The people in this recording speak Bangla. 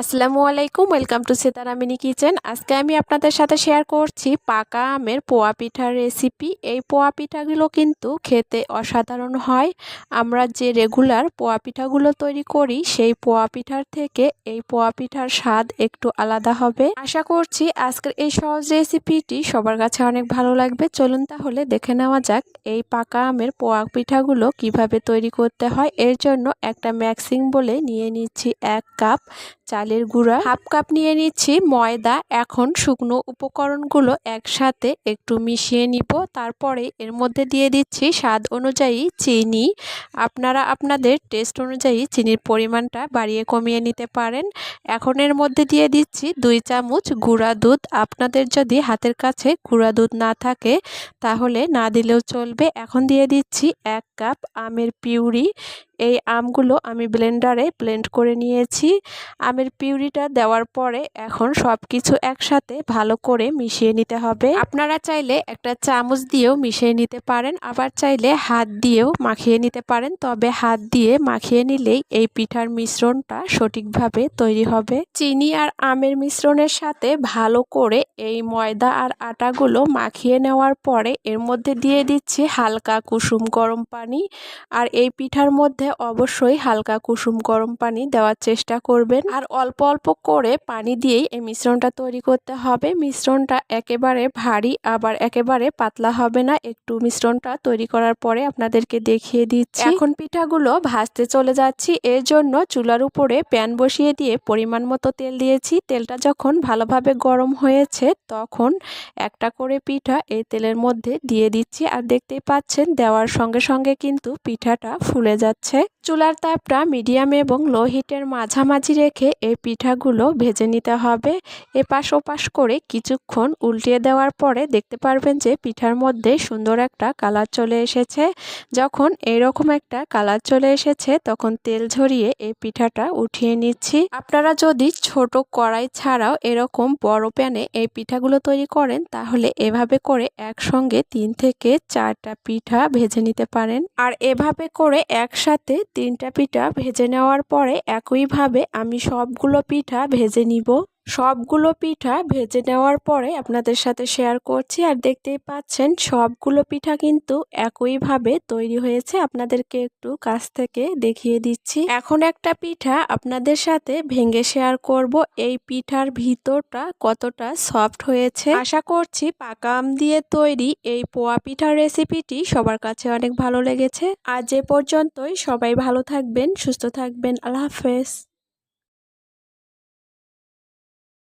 আসসালামু আলাইকুম ওয়েলকাম টু সিতারামিনি কিচেন। আজকে আমি আপনাদের সাথে শেয়ার করছি পাকা আমের পোয়া পিঠার রেসিপি। এই পোয়া পিঠাগুলো কিন্তু খেতে অসাধারণ হয়। আমরা যে রেগুলার পোয়া পিঠাগুলো তৈরি করি, সেই পোয়া পিঠার থেকে এই পোয়া পিঠার স্বাদ একটু আলাদা হবে। আশা করছি আজকের এই সহজ রেসিপিটি সবার কাছে অনেক ভালো লাগবে। চলুন তাহলে দেখে নেওয়া যাক এই পাকা আমের পোয়া পিঠাগুলো কীভাবে তৈরি করতে হয়। এর জন্য একটা ম্যাক্সিং বলে নিয়ে নিচ্ছি এক কাপ। চালের গুঁড়া, হাফ কাপ নিয়ে নিচ্ছি ময়দা। এখন শুকনো উপকরণগুলো একসাথে একটু মিশিয়ে নিব। তারপরে এর মধ্যে দিয়ে দিচ্ছি স্বাদ অনুযায়ী চিনি। আপনারা আপনাদের টেস্ট অনুযায়ী চিনির পরিমাণটা বাড়িয়ে কমিয়ে নিতে পারেন। এখন এর মধ্যে দিয়ে দিচ্ছি দুই চামচ গুঁড়া দুধ। আপনাদের যদি হাতের কাছে গুঁড়া দুধ না থাকে, তাহলে না দিলেও চলবে। এখন দিয়ে দিচ্ছি এক কাপ আমের পিউরি। এই আমগুলো আমি ব্লেন্ডারে ব্লেন্ড করে নিয়েছি। আমের পিউরিটা দেওয়ার পরে এখন সব কিছু একসাথে ভালো করে মিশিয়ে নিতে হবে। আপনারা চাইলে একটা চামচ দিয়েও মিশিয়ে নিতে পারেন, আবার চাইলে হাত দিয়েও মাখিয়ে নিতে পারেন। তবে হাত দিয়ে মাখিয়ে নিলেই এই পিঠার মিশ্রণটা সঠিকভাবে তৈরি হবে। চিনি আর আমের মিশ্রণের সাথে ভালো করে এই ময়দা আর আটাগুলো মাখিয়ে নেওয়ার পরে এর মধ্যে দিয়ে দিচ্ছি হালকা কুসুম গরম পানি। আর এই পিঠার মধ্যে অবশ্যই হালকা কুসুম গরম পানি দেওয়ার চেষ্টা করবেন। আর অল্প অল্প করে পানি দিয়েই এই মিশ্রণটা তৈরি করতে হবে। মিশ্রণটা একেবারে ভারী আবার একেবারে পাতলা হবে না। একটু মিশ্রণটা তৈরি করার পরে আপনাদেরকে দেখিয়ে দিচ্ছি। এখন পিঠাগুলো ভাজতে চলে যাচ্ছি। এর জন্য চুলার উপরে প্যান বসিয়ে দিয়ে পরিমাণ মতো তেল দিয়েছি। তেলটা যখন ভালোভাবে গরম হয়েছে তখন একটা করে পিঠা এই তেলের মধ্যে দিয়ে দিচ্ছি। আর দেখতেই পাচ্ছেন দেওয়ার সঙ্গে সঙ্গে কিন্তু পিঠাটা ফুলে যাচ্ছে। চুলার তাপটা মিডিয়াম এবং লো হিটের মাঝামাঝি রেখে এই পিঠাগুলো ভেজে নিতে হবে। এপাশ ওপাশ করে কিছুক্ষণ উল্টিয়ে দেওয়ার পরে দেখতে পারবেন যে পিঠার মধ্যে সুন্দর একটা কালার চলে এসেছে। যখন এরকম একটা কালার চলে এসেছে, তখন তেল ঝরিয়ে এই পিঠাটা উঠিয়ে নিচ্ছি। আপনারা যদি ছোট কড়াই ছাড়াও এরকম বড় প্যানে এই পিঠাগুলো তৈরি করেন, তাহলে এভাবে করে একসঙ্গে তিন থেকে চারটা পিঠা ভেজে নিতে পারেন। আর এভাবে করে একসাথে তিনটা পিঠা ভেজে নেওয়ার পরে একইভাবে আমি সবগুলো পিঠা ভেজে নিব। সবগুলো পিঠা ভেজে নেওয়ার পরে আপনাদের সাথে শেয়ার করছি। আর দেখতেই পাচ্ছেন, সবগুলো পিঠা কিন্তু একইভাবে তৈরি হয়েছে। আপনাদেরকে একটু কাছ থেকে দেখিয়ে দিচ্ছি। এখন একটা পিঠা আপনাদের সাথে ভেঙে শেয়ার করব। এই পিঠার ভিতরটা কতটা সফট হয়েছে। আশা করছি পাকা আম দিয়ে তৈরি এই পোয়া পিঠার রেসিপিটি সবার কাছে অনেক ভালো লেগেছে। আজ এ পর্যন্তই। সবাই ভালো থাকবেন, সুস্থ থাকবেন। আল্লাহ হাফেজ।